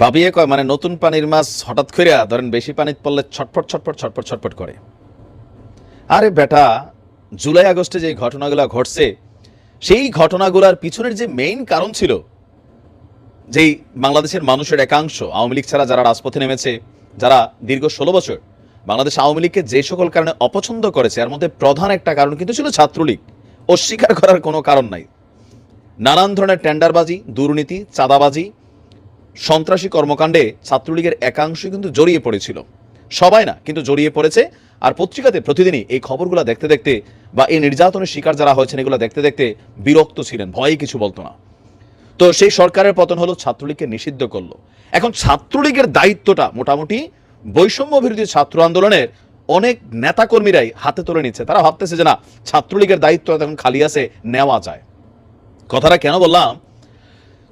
ভাবিয়ে কয় মানে নতুন পানির মাছ হঠাৎ করে ধরেন বেশি পানিতে পড়লে ছটফট ছটফট ছটফট ছটফট করে। আরে বেটা, জুলাই আগস্টে যে ঘটনাগুলো ঘটছে, সেই ঘটনাগুলোর পিছনের যে মেইন কারণ ছিল, যেই বাংলাদেশের মানুষের একাংশ, আওয়ামী লীগ ছাড়া যারা রাজপথে নেমেছে, যারা দীর্ঘ ষোলো বছর বাংলাদেশ আওয়ামী লীগকে যে সকল কারণে অপছন্দ করেছে, এর মধ্যে প্রধান একটা কারণ কিন্তু ছিল ছাত্রলীগ। অস্বীকার করার কোনো কারণ নাই। নানান ধরনের টেন্ডারবাজি, দুর্নীতি, চাঁদাবাজি সন্ত্রাসী কর্মকাণ্ডে ছাত্রলীগের একাংশই কিন্তু জড়িয়ে পড়েছিল। সবাই না, কিন্তু জড়িয়ে পড়েছে। আর পত্রিকাতে প্রতিদিনই এই খবরগুলো দেখতে দেখতে বা এই নির্যাতনের শিকার যারা হয়েছেন, এগুলো দেখতে দেখতে বিরক্ত ছিলেন, ভয়ে কিছু বলতো না। তো সেই সরকারের পতন হলো ছাত্রলীগকে নিষিদ্ধ করল। এখন ছাত্রলীগের দায়িত্বটা মোটামুটি বৈষম্য বিরোধী ছাত্র আন্দোলনের অনেক নেতাকর্মীরাই হাতে তুলে নিচ্ছে। তারা ভাবতেছে যে না, ছাত্রলীগের দায়িত্ব এখন খালি আছে, নেওয়া যায়। কথাটা কেন বললাম?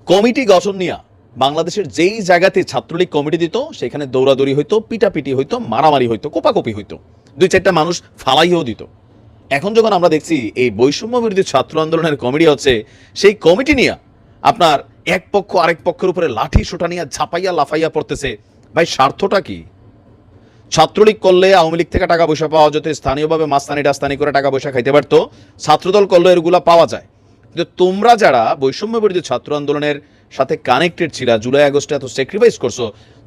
কমিটি গঠন নিয়ে বাংলাদেশের যেই জায়গাতে ছাত্রলীগ কমিটি দিত, সেখানে দৌড়াদৌড়ি হইতো, পিটাপিটি হইতো, মারামারি হইতো, কোপাকপি হইতো। দুই চারটা মানুষ ফালাইও দিত। এখন যখন আমরা দেখছি এই বৈষম্য বিরোধী ছাত্র আন্দোলনের কমিটি হচ্ছে, সেই কমিটি নিয়ে আপনার এক পক্ষ আরেক পক্ষের উপরে লাঠি সোটা নিয়ে ঝাপাইয়া লাফাইয়া পড়তেছে। ভাই, স্বার্থটা কি? ছাত্রলীগ করলে আওয়ামী লীগ থেকে টাকা পয়সা পাওয়া যেত, স্থানীয়ভাবে মাস্তানি টাস্তানি করে টাকা পয়সা খাইতে পারতো। ছাত্রদল করলে এগুলা পাওয়া যায়। কিন্তু তোমরা যারা বৈষম্য বিরোধী ছাত্র আন্দোলনের সাথে কানেক্টেড ছিলা, জুলাই আগস্টে এত স্যাক্রিফাইস করছ,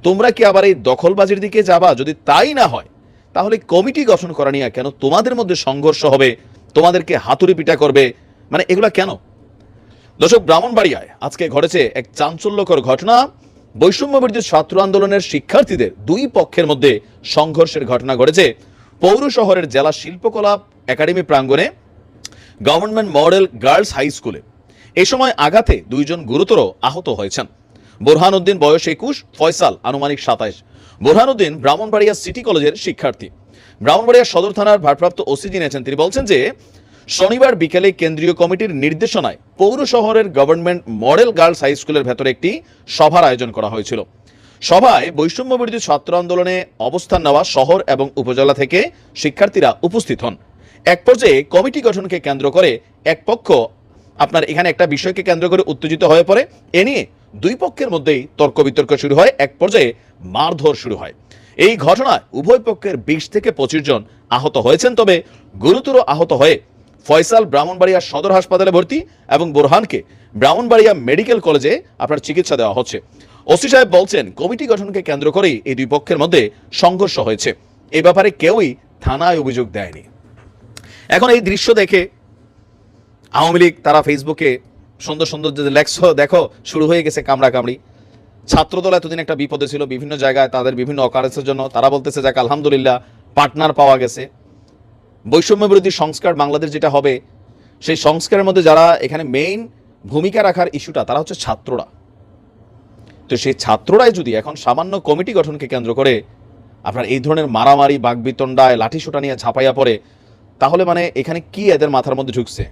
তোমরা কি আবার এই দখলবাজির দিকে যাবা? যদি তাই না হয়, তাহলে কমিটি গঠন করা নিয়ে কেন তোমাদের মধ্যে সংঘর্ষ হবে? তোমাদেরকে হাতুড়ি পিটা করবে? মানে এগুলা কেন? দর্শক, ব্রাহ্মণবাড়িয়ায় আজকে ঘটেছে এক চাঞ্চল্যকর ঘটনা। বৈষম্য বিরোধী ছাত্র আন্দোলনের শিক্ষার্থীদের দুই পক্ষের মধ্যে সংঘর্ষের ঘটনা ঘটেছে। পৌর শহরের জেলা শিল্পকলা একাডেমি প্রাঙ্গণে। গভর্নমেন্ট মডেল গার্লস হাই স্কুলে। এই সময় আঘাতে দুইজন গুরুতর আহত হয়েছেন। বোরহানউদ্দিন বয়স একুশ, ফয়সাল আনুমানিক সাতাইশ। বোরহানউদ্দিন ব্রাহ্মণবাড়িয়া সিটি কলেজের শিক্ষার্থী। ব্রাহ্মণবাড়িয়া সদর থানার ভারপ্রাপ্ত ওসি জেনেছেন তিনি বলছেন যে, শনিবার বিকেলে কেন্দ্রীয় কমিটির নির্দেশনায় পৌর শহরের গভর্নমেন্ট মডেল গার্লস হাই স্কুলের ভেতরে একটি সভার আয়োজন করা হয়েছিল। সভায় বৈষম্য বিরোধী ছাত্র আন্দোলনে অবস্থান নেওয়া শহর এবং উপজেলা থেকে শিক্ষার্থীরা উপস্থিত হন। এক পর্যায়ে কমিটি গঠনকে কেন্দ্র করে এক পক্ষ আপনার এখানে একটা বিষয়কে কেন্দ্র করে উত্তেজিত হয়ে পড়ে। এ নিয়ে দুই পক্ষের মধ্যেই তর্ক বিতর্ক শুরু হয়, এক পর্যায়ে মারধর শুরু হয়। এই ঘটনায় উভয় পক্ষের বিশ থেকে পঁচিশ জন আহত হয়েছেন, তবে গুরুতর আহত হয়ে ফয়সাল ব্রাহ্মণবাড়িয়া সদর হাসপাতালে ভর্তি এবং বোরহানকে ব্রাহ্মণবাড়িয়া মেডিকেল কলেজে আপনার চিকিৎসা দেওয়া হচ্ছে। ওসি সাহেব বলছেন, কমিটি গঠনকে কেন্দ্র করেই এই দুই পক্ষের মধ্যে সংঘর্ষ হয়েছে। এ ব্যাপারে কেউই থানায় অভিযোগ দেয়নি। এখন এই দৃশ্য দেখে আওয়ামী লীগ তারা ফেসবুকে সুন্দর সুন্দর যে লেখছ দেখো, শুরু হয়ে গেছে কামড়া কামড়ি ছাত্রদল এতদিন একটা বিপদে ছিল, বিভিন্ন জায়গায় তাদের বিভিন্ন অকারেন্সের জন্য। তারা বলতেছে, যাক, আলহামদুলিল্লাহ পার্টনার পাওয়া গেছে। বৈষম্য বিরোধী সংস্কার বাংলাদেশ যেটা হবে, সেই সংস্কারের মধ্যে যারা এখানে মেইন ভূমিকা রাখার ইস্যুটা, তারা হচ্ছে ছাত্ররা। তো সেই ছাত্ররাই যদি এখন সামান্য কমিটি গঠনকে কেন্দ্র করে আপনার এই ধরনের মারামারি বাগবিতণ্ডায় লাঠি সোটা নিয়ে ঝাঁপাইয়া পড়ে তাহলে মানে এখানে কি এদের মাথার মধ্যে ঢুকছে?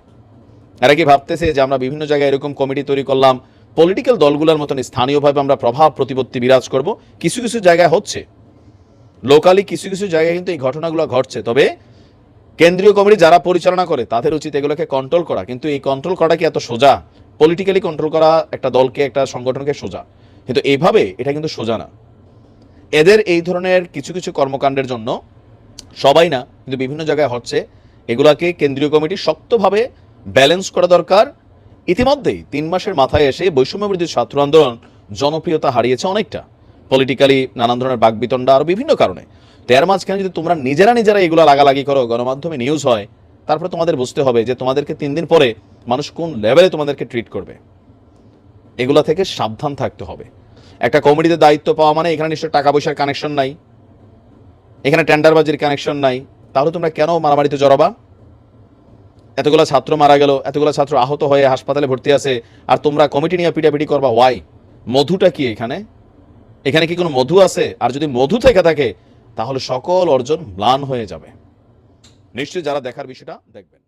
এরা কি ভাবতেছে যে আমরা বিভিন্ন জায়গায় এরকম কমিটি তৈরি করলাম পলিটিক্যাল দলগুলোর মতন স্থানীয়ভাবে আমরা প্রভাব প্রতিপত্তি বিরাজ করব? কিছু কিছু জায়গায় হচ্ছে। লোকালি কিছু কিছু জায়গায় কিন্তু এই ঘটনাগুলো ঘটছে। তবে কেন্দ্রীয় কমিটি যারা পরিচালনা করে, তাদের উচিত এগুলোকে কন্ট্রোল করা। কিন্তু এই কন্ট্রোল করা কি এত সোজা? পলিটিক্যালি কন্ট্রোল করা একটা দলকে, একটা সংগঠনকে সোজা। কিন্তু এইভাবে এটা কিন্তু সোজা না। এদের এই ধরনের কিছু কিছু কর্মকাণ্ডের জন্য সবাই না, কিন্তু বিভিন্ন জায়গায় হচ্ছে। এগুলাকে কেন্দ্রীয় কমিটি শক্তভাবে ব্যালেন্স করা দরকার। ইতিমধ্যেই তিন মাসের মাথায় এসে বৈষম্য বিরোধী ছাত্র আন্দোলন জনপ্রিয়তা হারিয়েছে অনেকটা। পলিটিক্যালি নানান ধরনের বাগবিতণ্ডা আরও বিভিন্ন কারণে। তো মাঝখানে যদি তোমরা নিজেরা নিজেরা এগুলো লাগালাগি করো, গণমাধ্যমে নিউজ হয়, তারপরে তোমাদের বুঝতে হবে যে তোমাদেরকে তিন দিন পরে মানুষ কোন লেভেলে তোমাদেরকে ট্রিট করবে। এগুলা থেকে সাবধান থাকতে হবে। একটা কমিটিতে দায়িত্ব পাওয়া মানে এখানে নিশ্চয় টাকা পয়সার কানেকশন নাই। এখানে টেন্ডারবাজির কানেকশন নাই। তাহলে তোমরা কেন মারামারিতে জড়াবা? এতগুলো ছাত্র মারা গেল, এতগুলো ছাত্র আহত হয়ে হাসপাতালে ভর্তি আছে, আর তোমরা কমিটি নিয়ে পিটাপিটি করবা ওয়াই মধুটা কি এখানে? এখানে কি কোনো মধু আছে? আর যদি মধু থেকে থাকে, তাহলে সকল অর্জন ম্লান হয়ে যাবে। নিশ্চয়ই যারা দেখার বিষয়টা দেখবেন।